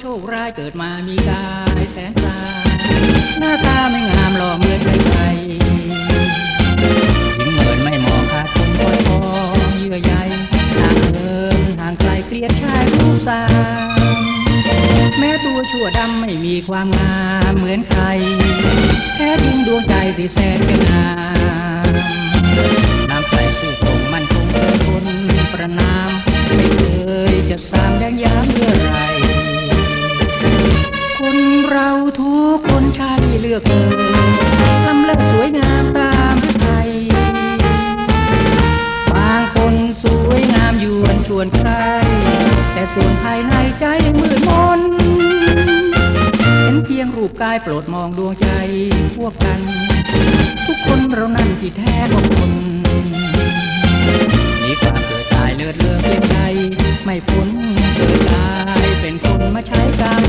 โชคร้ายเกิดมามีกายแสนตาหน้าตาไม่งามหล่อเหมือนใครใครหญิงเหมือนไม่มองขาดคนคอยคองเยื่อใยห่างเหินห่างไกลเกลียดชายรูปสามแม้ตัวชั่วดำไม่มีความงามเหมือนใครแท้จริงดวงใจสิแสนจะงามน้ำใจสู้ตรงมันคงเกินคนประนามไม่เคยจะสามแดงย้ำเทุกคนใช่เลือกเกินทำแล้วสวยงามตามพระไทยบางคนสวยงามยวนชวนใคร แต่ส่วนภายในใจมืดมนเห็นเพียงรูปกายโปรดมองดวงใจพวกกัน ทุกคนเรานั่นที่แท้ก็คนหนีความเกิดตายเลือดเลือดเพียงใดไม่พ้นเกิดตายเป็นคนมาใช้กรรม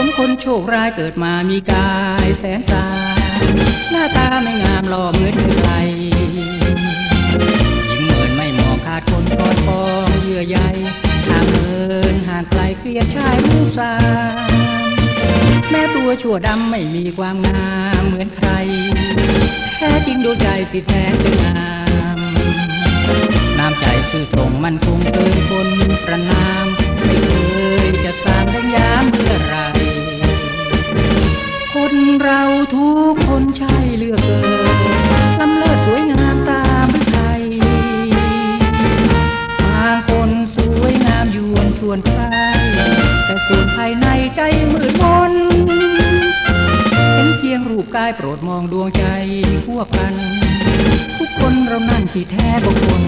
ผมคนโชคร้ายเกิดมามีกายแสนสาหน้าตาไม่งามหล่อเหมือนใครหญิงเหมือนไม่มองขาดคนคอยปองเยื่อใยห่างเหินห่างไกลเกลียดชายรูปสามแม้ตัวชั่วดำไม่มีความงามเหมือนใคร แท้จริงดวงใจสิแสนจะงาม น้ำใจซื่อตรงมันคงเกินคนประนามไม่เค ยจะสามดังยามเมื่อไรคนเราทุกคนใช่เลือกเกินลำเลิศสวยงามตามฤทัยบางคนสวยงามยวนชวนใครแต่ส่วนภายในใจมืดมนเห็นเพียงรูปกายโปรดมองดวงใจพวกกัน ทุกคนเรานั่นที่แท้ก็คน